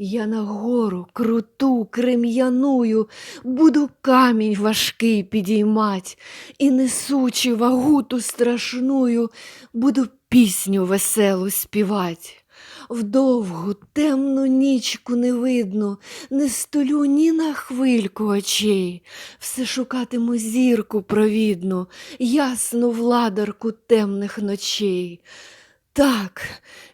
Я на гору круту, крем'яную, буду камінь важкий підіймать, і несучи вагу ту страшную, буду пісню веселу співать. Вдовгу темну нічку не видно, не столю ні на хвильку очей, все шукатиму зірку провідну, ясну владарку темних ночей. Так,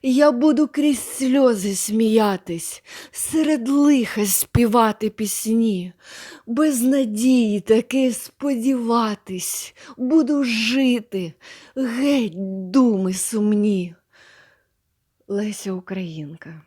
я буду крізь сльози сміятись, серед лиха співати пісні, без надії таки сподіватись, буду жити, геть думи сумні. Леся Українка